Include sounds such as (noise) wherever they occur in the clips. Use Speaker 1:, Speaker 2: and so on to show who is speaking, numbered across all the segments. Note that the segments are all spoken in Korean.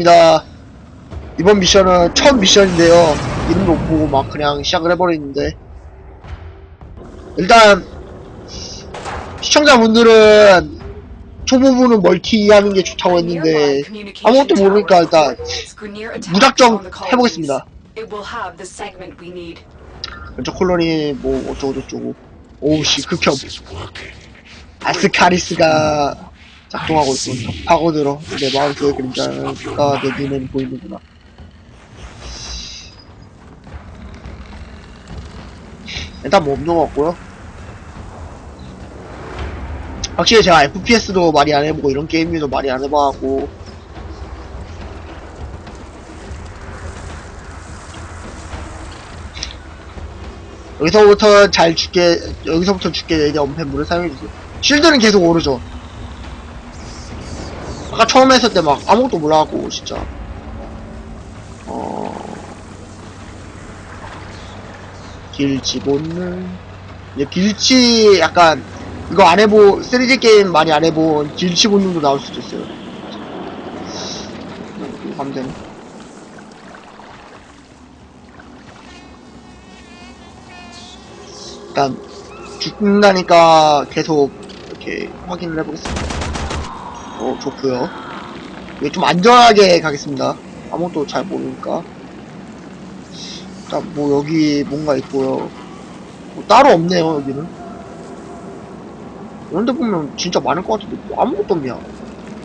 Speaker 1: 입니다. 이번 미션은 첫 미션인데요. 이름도 못 보고 막 그냥 시작을 해버리는데. 일단, 시청자분들은 초보부는 멀티 하는 게 좋다고 했는데, 아무것도 모르니까 일단 무작정 해보겠습니다. 왼쪽 콜로니 뭐 어쩌고저쩌고. 오우씨, 극혐. 아스카리스가 작동하고 있고 파고들어 내 마음속의 그림자가 내 눈엔 보이는구나. 일단 뭐 없는 것 같고요. 확실히 제가 FPS도 많이 안 해보고 이런 게임류도 많이 안 해봐갖고. 여기서부터 잘 죽게 여기서부터 죽게 이제 엄폐물을 사용해주세요. 쉴드는 계속 오르죠 아까 처음 했을 때 막 아무것도 몰라갖고 진짜. 어. 길치 본능 이제 길치 약간 이거 안 해보 3D 게임 많이 안 해본 길치 본능도 나올 수도 있어요. 이거 되네 일단 죽는다니까 계속 이렇게 확인을 해보겠습니다 어, 좋고요 이게 좀 안전하게 가겠습니다. 아무것도 잘 모르니까. 일단 뭐 여기 뭔가 있고요. 뭐 따로 없네요, 여기는. 이런 데 보면 진짜 많을 것 같은데 뭐 아무것도 없냐.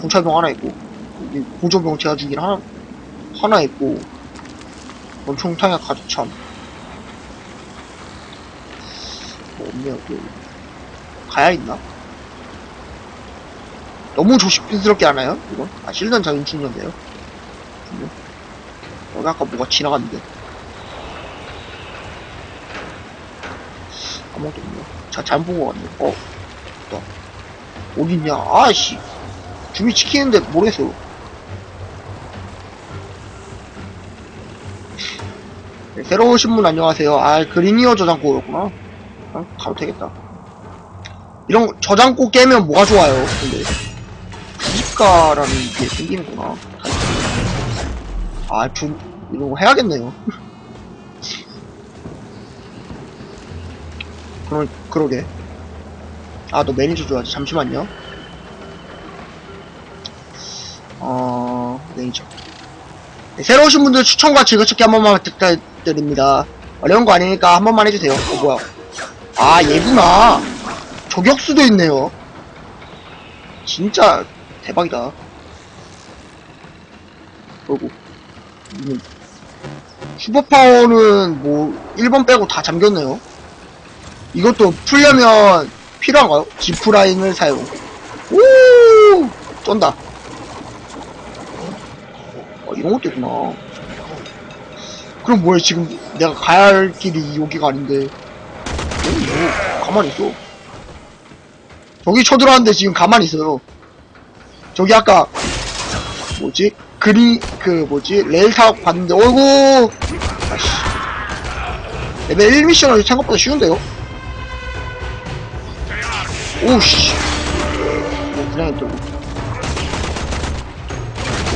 Speaker 1: 경찰병 하나 있고, 여기 보조병 제가 주긴 하나, 하나 있고, 원총탕약 가득 참. 뭐 없네요, 또. 가야 있나? 너무 조심스럽게 하나요? 이거? 아, 실전 충전돼요. 근데 여기 아까 뭐가 지나갔는데. 아무것도 없네. 자, 잘못 본것 같네. 어, 있다. 어딨냐? 아씨. 준비 지키는데 모르겠어요. 네, 새로 오신 분 안녕하세요. 아, 그리니어 저장고였구나. 아, 가도 되겠다. 이런 거- 저장고 깨면 뭐가 좋아요, 근데. 주식가라는 게 생기는구나. 아, 주, 이런 거 해야겠네요. (laughs) 그러, 그러게. 아, 너 매니저 줘야지. 잠시만요. 어, 매니저. 네, 새로 오신 분들 추천과 즐겨찾기 한 번만 부탁드립니다. 어려운 거 아니니까 한 번만 해주세요. 어, 뭐야. 아, 얘구나. 저격수도 있네요. 진짜 대박이다. 그리고 음, 슈퍼파워는 뭐 1번 빼고 다 잠겼네요. 이것도 풀려면 필요한가요? 지프라인을 사용. 오! 쩐다. 어, 이런 것도 있구나. 그럼 뭐야 지금 내가 가야 할 길이 여기가 아닌데. 어, 뭐 가만히 있어. 저기 쳐들어왔는데 지금 가만히 있어요. 저기 아까 뭐지? 그리 그 뭐지? 레일 타고 봤는데. 어이구! 아씨. 레벨 1 미션은 생각보다 쉬운데요? 오씨. 뭐 그냥 또.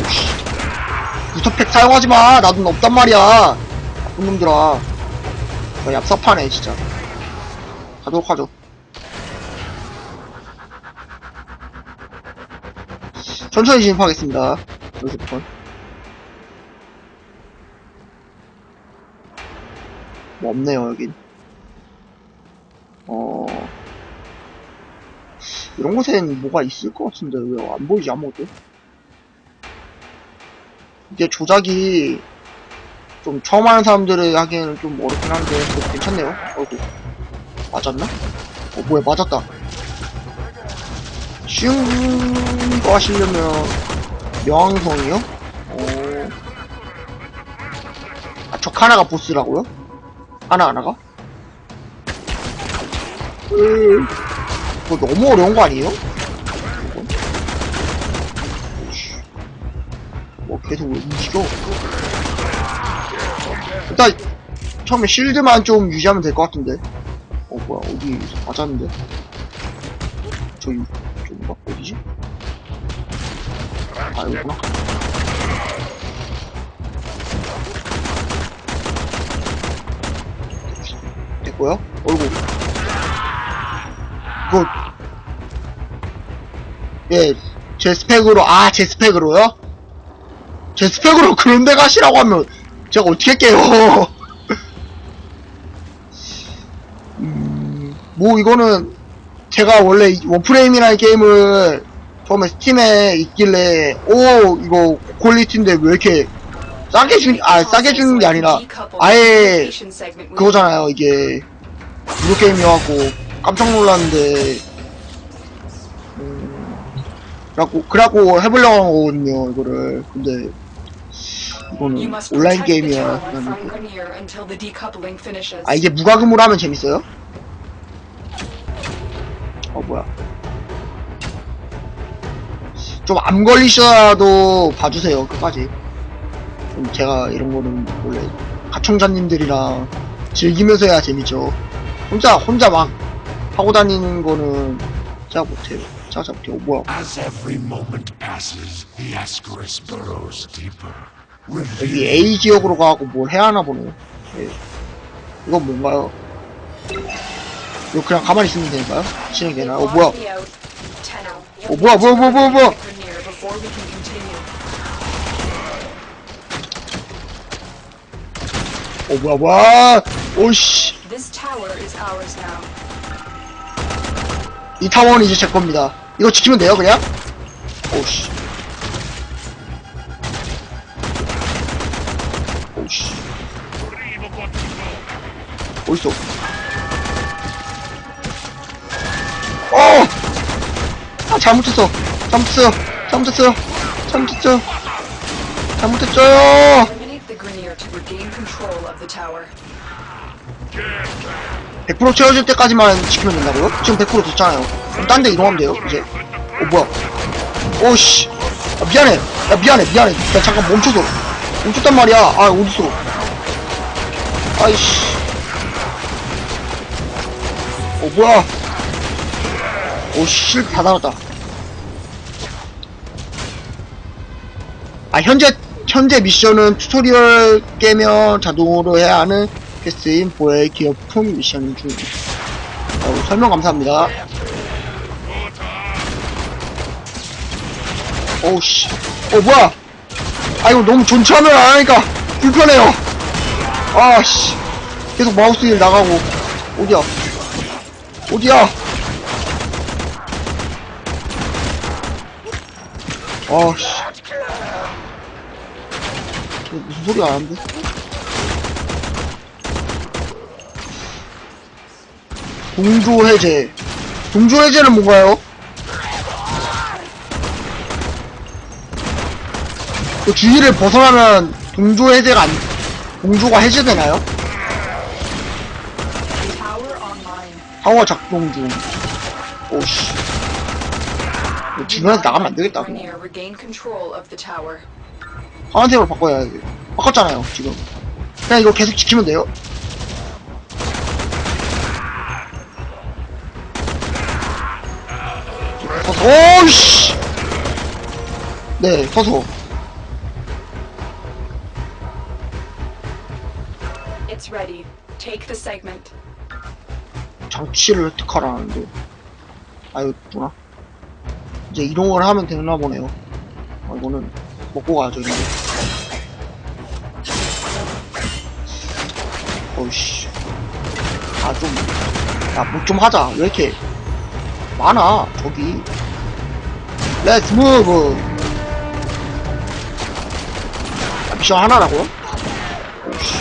Speaker 1: 오씨. 부터팩 사용하지마. 나돈 없단 말이야. 나쁜 놈들아. 어, 얍삽하네 진짜. 가도록 하죠 천천히 진입하겠습니다. 여기서부터. 뭐 없네요, 여긴. 어. 이런 곳엔 뭐가 있을 것 같은데, 왜 안 보이지, 아무것도? 이게 조작이 좀 처음 하는 사람들이 하기에는 좀 어렵긴 한데, 괜찮네요. 어이구. 맞았나? 어, 뭐야, 맞았다. 쉬운 거 하시려면 명왕성이요? 어... 아, 적 하나가 보스라고요? 하나 하나가? 으... 그거 너무 어려운 거 아니에요? 뭐 계속 왜 움직여? 일단 처음에 실드만 좀 유지하면 될 것 같은데. 어 뭐야 어디 맞았는데? 저 여기구나. 됐고요. 어이구. 굿. 예, 제 스펙으로, 아, 제 스펙으로요? 제 스펙으로 그런 데 가시라고 하면 제가 어떻게 깨요? (laughs) 음, 뭐 이거는 제가 원래 원프레임이라는 게임을 처음에 스팀에 있길래 오 이거 고퀄리티인데 왜 이렇게 싸게 준, 아 싸게 주는 게 아니라 아예 그거잖아요 이게. 무료 게임이어갖고. 깜짝 놀랐는데. 음, 그래갖고 그래갖고 해보려고 한 거거든요 이거를. 근데 이거는 온라인 게임이야. 아 이게 무과금으로 하면 재밌어요? 어 뭐야 좀 암 걸리셔도 봐주세요 끝까지 좀 제가 이런 거는 원래 가청자님들이랑 즐기면서 해야 재밌죠 혼자 혼자 막 하고 다니는 거는 제가 못해요 제가 잘 못해요 어, 뭐야
Speaker 2: As every moment passes, the Ascaris burrows deeper.
Speaker 1: 여기 A 지역으로 가고 뭘 해야 하나 보네 예. 이건 뭔가요? 이거 그냥 가만히 있으면 되니까요? 진행되나? 어 뭐야 어 뭐야 뭐야 뭐야 뭐야 뭐야 어 뭐야 뭐야? 오씨.
Speaker 3: This tower is ours now.
Speaker 1: 이 타워는 이제 제 겁니다. 이거 지키면 돼요 그냥? 오씨. 오씨. 어딨어? 어! 아 잘못했어. 잘못했어요 잘못했어요 잘못했어요 잘못했어요
Speaker 3: Eliminate the Grineer to regain control of the tower.
Speaker 1: 100% 채워질 때까지만 지키면 된다고요? 지금 100% 됐잖아요. 그럼 딴 데 이동하면 돼요, 이제. 어, 뭐야. 오씨. 아, 미안해. 야, 미안해, 미안해. 야, 잠깐 멈춰서. 멈췄단 말이야. 아, 어딨어. 아이씨. 어, 뭐야. 오, 실, 다 나왔다. 아, 현재, 현재 미션은 튜토리얼 깨면 자동으로 해야 하는 퀘스트인 보의 기업품 미션 중. 어, 설명 감사합니다. 어우, 씨. 어, 뭐야. 아, 이거 너무 존치하면 안 하니까 불편해요. 아, 씨. 계속 마우스 일 나가고. 어디야? 어디야? 아, 씨. 소리 안 하는데? 동조 해제. 동조 해제는 뭔가요? 그 주위를 벗어나면 동조 해제가 안, 동조가 해제되나요? 타워 작동 중. 오씨. 주변에서 나가면 안 되겠다. 파란색으로 바꿔야 돼. 바꿨잖아요, 지금. 그냥 이거 계속 지키면 돼요. 서서, 오이씨! 네, 서서.
Speaker 3: It's ready. Take the segment.
Speaker 1: 장치를 획득하라는데. 아유, 구나. 이제 이동을 하면 되나 보네요. 아, 이거는 먹고 가야죠, 이거. 어이씨. 아, 좀. 야, 뭐 좀 하자. 왜 이렇게 많아, 저기. 렛츠 무브! 아, 미션 하나라고요? 오씨.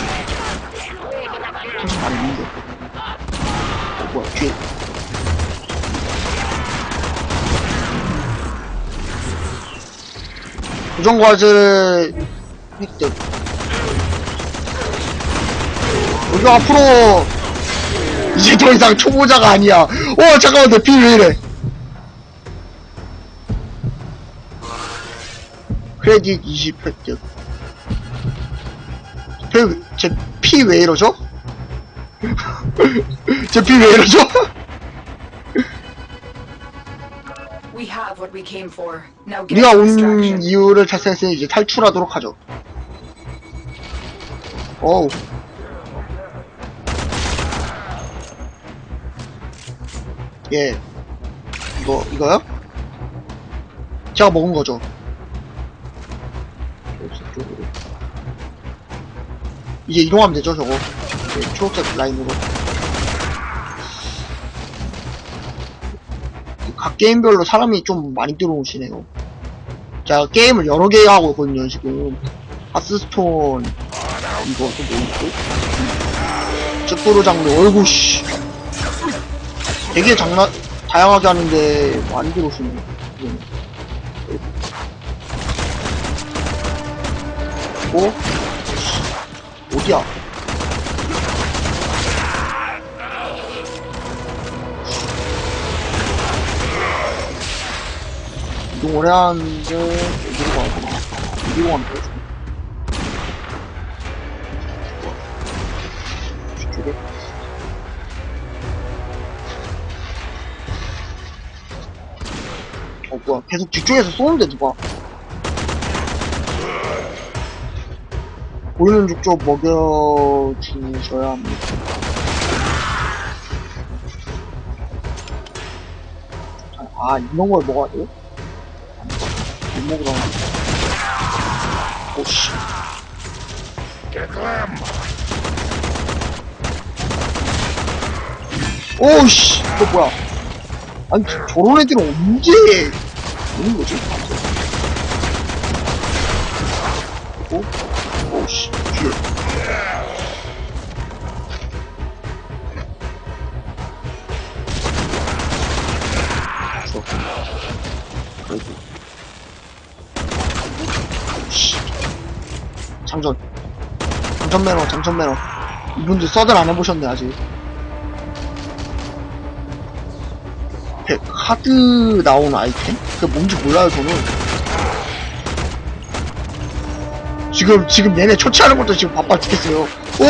Speaker 1: 한참 많이 있는데. 어, 뭐야, 뒤에. 고정과제를 획득. 여기 앞으로 이제 더 이상 초보자가 아니야. 어 잠깐만 내 피 왜 이래? 크레딧 20 획득. 제피 왜 이러죠? (laughs) 제 피 왜 이러죠? 우리가 온. 이유를 탈색했으니 이제 탈출하도록 하죠. 어우. 예. 이거, 이거요? 제가 먹은 거죠. 이제 이동하면 되죠, 저거. 네, 초록색 라인으로. 각 게임별로 사람이 좀 많이 들어오시네요. 제가 게임을 여러 개 하고 있거든요, 지금. 하스스톤, 이거 또뭐 있고? zet도로 장르, 어이구, 씨. 되게 장난, 다양하게 하는데 많이 들어오시네. 어? 어디야? 이동 오래 하는데 가야 되나? 어디로 가면 되지? 계속 뒤쪽에서 쏘는데 누가? 보이는 족족 먹여주셔야 합니다. 아 이런 걸 먹어야 돼요? 못 먹으라 오씨! 오씨 이거 뭐야? 아니 저- 저런 애들은 언제 오는 거지? 오? 오씨 뒤에 저 그래도 씨 장전 장전 매너 장전 매너 이분들 서든 안 해보셨네 아직 백 카드 나오는 아이템? 그게 뭔지 몰라요 저는 지금 지금 얘네 초치하는 것도 지금 바빠 죽겠어요 오!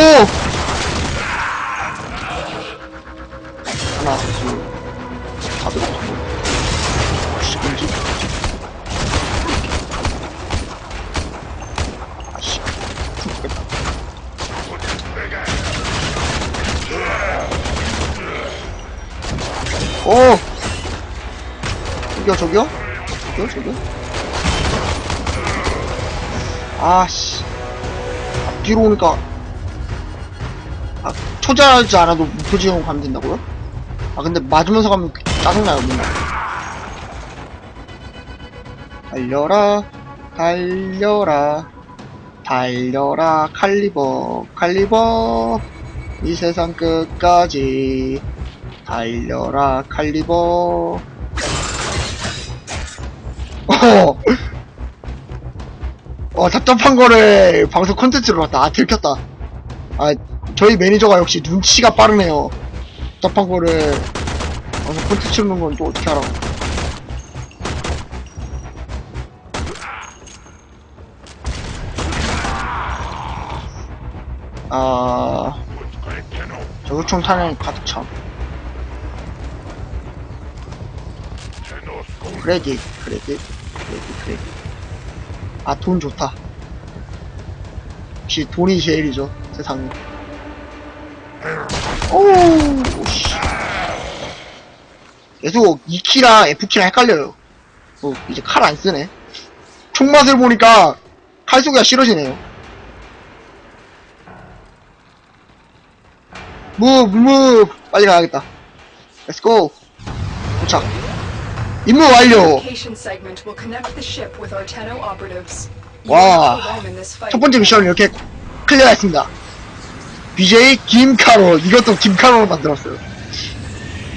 Speaker 1: 저기요, 저기요? 아씨. 앞뒤로 오니까. 아, 초자하지 않아도 목표 지형 가면 된다고요? 아, 근데 맞으면서 가면 짜증나요, 맨날. 달려라, 달려라, 달려라, 칼리버, 칼리버, 이 세상 끝까지. 달려라 칼리버 어, 어 답답한 거를 방송 콘텐츠로 봤다. 아 들켰다. 아 저희 매니저가 역시 눈치가 빠르네요. 답답한 거를 방송 콘텐츠로 넣은 건또 어떻게 알아. 아. 저격총 탄약이 가득
Speaker 2: go.
Speaker 1: 크레딧, 크레딧, 크레딧. 아, 돈 좋다. 역시 돈이 제일이죠, 세상에. 오우, 씨. 계속 2키랑 F키랑 헷갈려요. 어, 이제 칼 안 쓰네. 총맛을 보니까 칼 쏘기가 싫어지네요. 무브, 무브! 빨리 가야겠다. 렛츠고! 도착. 임무 완료!
Speaker 3: Fight.
Speaker 1: 첫 번째 미션을 이렇게 클리어했습니다. BJ 김카로 이것도 김카로로 만들었어요.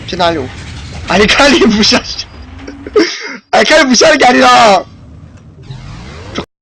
Speaker 1: 시나리오. 아니 칼리 무시하시죠. 아니 칼리 무시하는 게 아니라